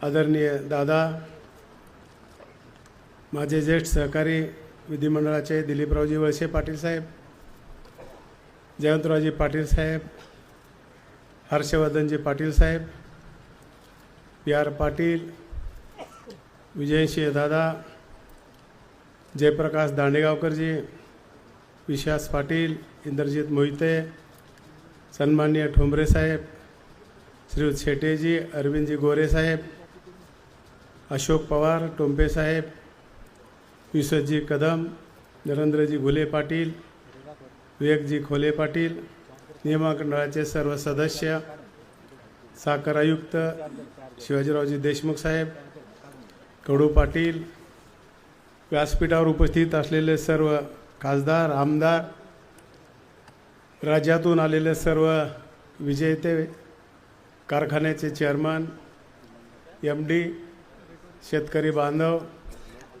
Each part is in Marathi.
आदरणीय दादा माझे ज्येष्ठ सहकारी विधिमंडळाचे दिलीपरावजी वळसे पाटील साहेब जयंतरावजी पाटील साहेब हर्षवर्धनजी पाटील साहेब पी आर पाटील विजयसिंह दादा जयप्रकाश दांडेगावकरजी विश्वास पाटील इंद्रजित मोहिते सन्माननीय ठोंबरे साहेब श्रीयुत शेटेजी अरविंदजी गोरे साहेब अशोक पवार टोंपे साहेब विश्वजी कदम नरेंद्रजी घुले पाटील विवेकजी खोले पाटील नियामक मंडळाचे सर्व सदस्य साखर आयुक्त शिवाजीरावजी देशमुख साहेब कडू पाटील व्यासपीठावर उपस्थित असलेले सर्व खासदार आमदार राज्यातून आलेले सर्व विजेते कारखान्याचे चेअरमन एम डी शेतकरी बांधव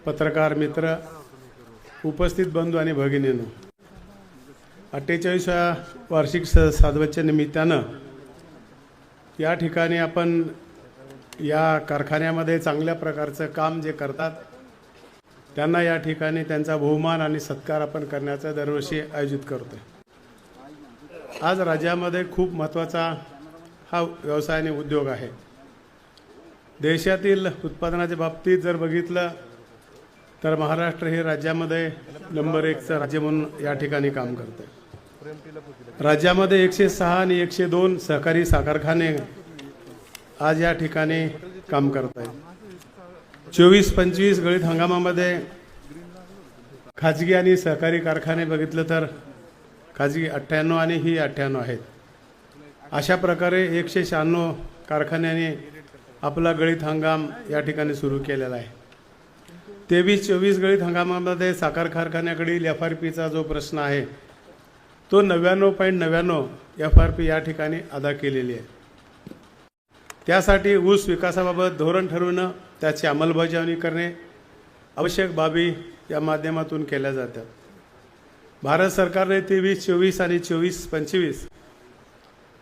पत्रकार मित्र उपस्थित बंधू आणि भगिनींनो अठ्ठेचाळीसव्या वार्षिक स साधवच्या निमित्तानं या ठिकाणी आपण या कारखान्यामध्ये चांगल्या प्रकारचं काम जे करतात त्यांना या ठिकाणी त्यांचा बहुमान आणि सत्कार आपण करण्याचा दरवर्षी आयोजित करतो आज राज्यामध्ये खूप महत्त्वाचा हा व्यवसाय आणि उद्योग आहे. देशातील उत्पादनाच्या बाबतीत जर बघितलं तर महाराष्ट्र हे राज्यामध्ये नंबर एकचं राज्य म्हणून या ठिकाणी काम करतं राज्यामध्ये एकशे सहा आणि एकशे दोन सहकारी साखरखाने आज या ठिकाणी काम करत आहेत चोवीस पंचवीस गळीत हंगामामध्ये खाजगी आणि सहकारी कारखाने बघितलं तर खाजगी अठ्ठ्याण्णव आणि ही अठ्ठ्याण्णव आहेत. अशा प्रकारे एकशे शहाण्णव कारखान्याने आपला गळीत हंगाम या ठिकाणी सुरू केलेला आहे. तेवीस चोवीस गळीत हंगामामध्ये साखर कारखान्याकडील एफ आर पीचा जो प्रश्न आहे तो नव्याण्णव पॉईंट नव्याण्णव एफ आर पी या ठिकाणी अदा केलेली आहे. त्यासाठी ऊस विकासाबाबत धोरण ठरवणं त्याची अंमलबजावणी करणे आवश्यक बाबी या माध्यमातून केल्या जातात. भारत सरकारने तेवीस चोवीस आणि चोवीस पंचवीस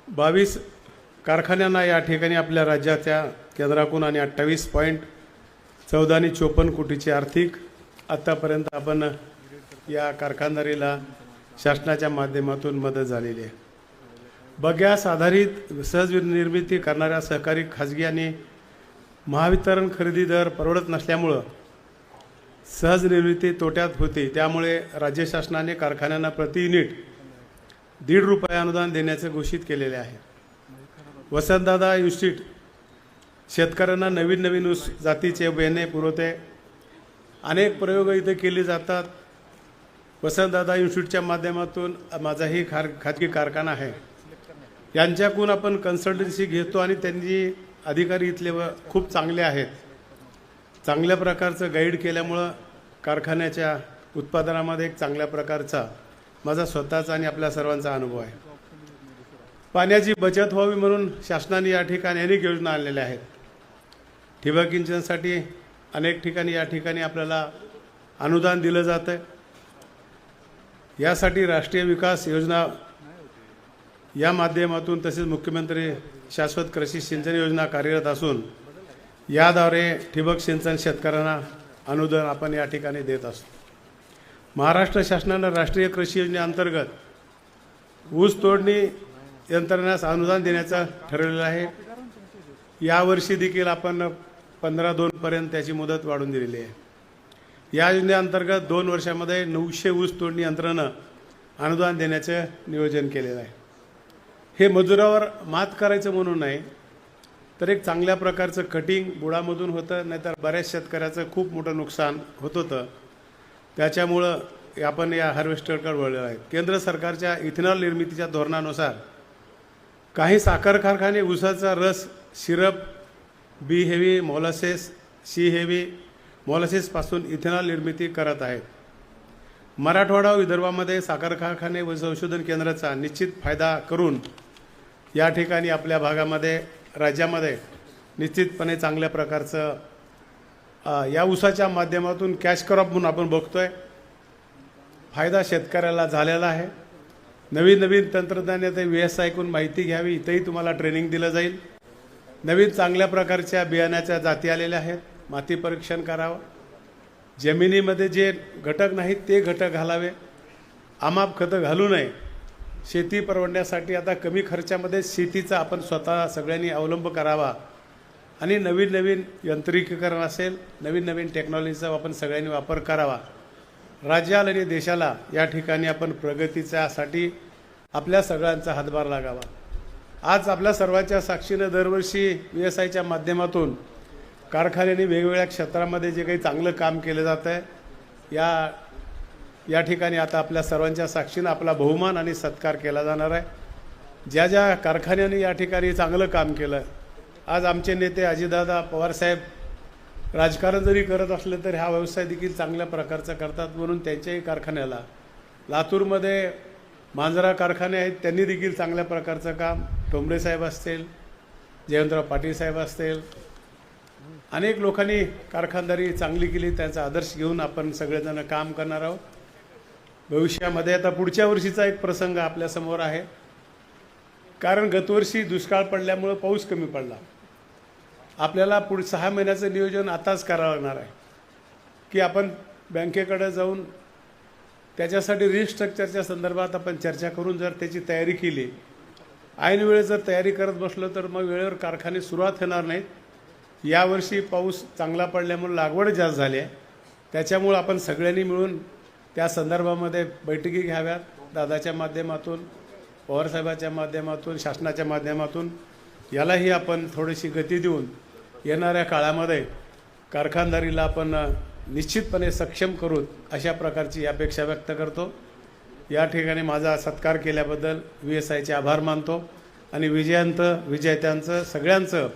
बावीस कारखान्यांना या ठिकाणी आपल्या राज्याच्या केंद्राकडून आणि अठ्ठावीस पॉईंट चौदा आणि चोपन्न कोटीची आर्थिक आत्तापर्यंत आपण या कारखानदारीला शासनाच्या माध्यमातून मदत झालेली आहे. बग्यास आधारित सहज निर्मिती करणाऱ्या सहकारी खाजगी आणि महावितरण खरेदी दर परवडत नसल्यामुळं सहज निर्मिती तोट्यात होती. त्यामुळे राज्य शासनाने कारखान्यांना प्रति युनिट दीड रुपये अनुदान देण्याचे घोषित केलेले आहे. वसंतदादा इन्स्टिट्यूट शेतकऱ्यांना नवीन नवीन ऊस जातीचे बियाणे पुरवते. अनेक प्रयोग इथे केले जातात. वसंतदादा इन्स्टिट्यूटच्या माध्यमातून माझाही खार खाजगी कारखाना आहे. यांच्याकडून आपण कन्सल्टन्सी घेतो आणि त्यांची अधिकारी इथले व खूप चांगले आहेत. चांगल्या प्रकारचं गाईड केल्यामुळं कारखान्याच्या उत्पादनामध्ये एक चांगल्या प्रकारचा माझा स्वतःचा आणि आपल्या सर्वांचा अनुभव आहे. पाण्याची बचत व्हावी म्हणून शासनाने या ठिकाणी अनेक योजना आणलेल्या आहेत. ठिबक सिंचनसाठी अनेक ठिकाणी या ठिकाणी आपल्याला अनुदान दिलं जातं यासाठी राष्ट्रीय विकास योजना या माध्यमातून तसेच मुख्यमंत्री शाश्वत कृषी सिंचन योजना कार्यरत असून याद्वारे ठिबक सिंचन शेतकऱ्यांना अनुदान आपण या ठिकाणी देत असतो. महाराष्ट्र शासनानं राष्ट्रीय कृषी योजनेअंतर्गत ऊस तोडणी यंत्रणास अनुदान देण्याचं ठरवलेलं आहे. यावर्षी देखील आपण पंधरा दोनपर्यंत त्याची मुदत वाढून दिलेली आहे. या योजनेअंतर्गत दोन वर्षामध्ये नऊशे ऊस तोडणी यंत्रणं अनुदान देण्याचं नियोजन केलेलं आहे. हे मजुरावर मात करायचं म्हणून नाही तर एक चांगल्या प्रकारचं कटिंग बुडामधून होतं नाहीतर बऱ्याच शेतकऱ्याचं खूप मोठं नुकसान होत होतं. त्याच्यामुळं आपण या हार्वेस्टरकडे वळलेलो आहे. केंद्र सरकारच्या इथेनॉल निर्मितीच्या धोरणानुसार काही साखर कारखाने ऊसाचा रस syrup B heavy molasses C heavy मॉलसेसपासून ethanol निर्मिती करत आहेत. मराठवाडा विदर्भामध्ये साखर कारखाने व संशोधन केंद्राचा निश्चित फायदा करून या ठिकाणी आपल्या भागामध्ये राज्यामध्ये निश्चितपणे चांगल्या प्रकारचं या ऊसाच्या माध्यमातून कॅश क्रॉप म्हणून आपण बघतो आहे फायदा शेतकऱ्याला झालेला आहे. नवीन नवीन तंत्रज्ञानाचे व्ही एस ऐकून माहिती घ्यावी. इथंही तुम्हाला ट्रेनिंग दिलं जाईल. नवीन चांगल्या प्रकारच्या बियाण्याच्या जाती आलेल्या आहेत. माती परीक्षण करावं. जमिनीमध्ये जे घटक नाहीत ते घटक घालावे. आमाप खतं घालू नये. शेती परवडण्यासाठी आता कमी खर्चामध्ये शेतीचा आपण स्वतः सगळ्यांनी अवलंब करावा. आणि नवीन नवीन यंत्रिकीकरण असेल नवीन नवीन टेक्नॉलॉजीचा आपण सगळ्यांनी वापर करावा. राज्याला आणि देशाला या ठिकाणी आपण प्रगतीच्यासाठी आपल्या सगळ्यांचा हातभार लागावा. आज आपल्या सर्वांच्या साक्षीनं दरवर्षी व्ही एस आयच्या माध्यमातून कारखान्याने वेगवेगळ्या क्षेत्रामध्ये जे काही चांगलं काम केलं जात आहे या या ठिकाणी आता आपल्या सर्वांच्या साक्षीनं आपला बहुमान आणि सत्कार केला जाणार आहे. ज्या ज्या कारखान्याने या ठिकाणी चांगलं काम केलं आज आमचे नेते अजितदादा पवारसाहेब राजकारण जरी करत असलं तरी हा व्यवसाय देखील चांगल्या प्रकारचा करतात म्हणून त्यांच्याही कारखान्याला लातूरमध्ये मांजरा कारखाने आहेत त्यांनी देखील चांगल्या प्रकारचं काम टोंबरे साहेब असतील जयवंतराव पाटील साहेब असतील अनेक लोकांनी कारखानदारी चांगली केली त्यांचा आदर्श घेऊन आपण सगळेजण काम करणार आहोत. भविष्यामध्ये आता पुढच्या वर्षीचा एक प्रसंग आपल्यासमोर आहे. कारण गतवर्षी दुष्काळ पडल्यामुळं पाऊस कमी पडला. आपल्याला पुढ सहा महिन्याचं नियोजन आताच करावं लागणार आहे. की आपण बँकेकडे जाऊन त्याच्यासाठी रिस्ट्रक्चरच्या संदर्भात आपण चर्चा करून जर त्याची तयारी केली ऐन वेळेस जर तयारी करत बसलो तर मग वेळेवर कारखाने सुरुवात होणार नाहीत. यावर्षी पाऊस चांगला पडल्यामुळे लागवड जास्त झाली आहे. त्याच्यामुळं आपण सगळ्यांनी मिळून त्या संदर्भामध्ये बैठकी घ्याव्यात. दादाच्या माध्यमातून पवारसाहेबाच्या माध्यमातून शासनाच्या माध्यमातून यालाही आपण थोडीशी गती देऊन येणाऱ्या काळामध्ये कारखानदारीला आपण निश्चितपणे सक्षम करू अशा प्रकारची अपेक्षा व्यक्त करतो. या ठिकाणी माझा सत्कार केल्याबद्दल व्ही एस आयचे आभार मानतो आणि विजयांत विजेत्यांचं सगळ्यांचं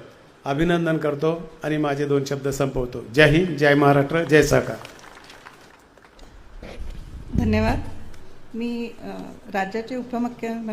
अभिनंदन करतो आणि माझे दोन शब्द संपवतो. जय हिंद जय महाराष्ट्र जय सहकार धन्यवाद. मी राज्याचे उपमुख्य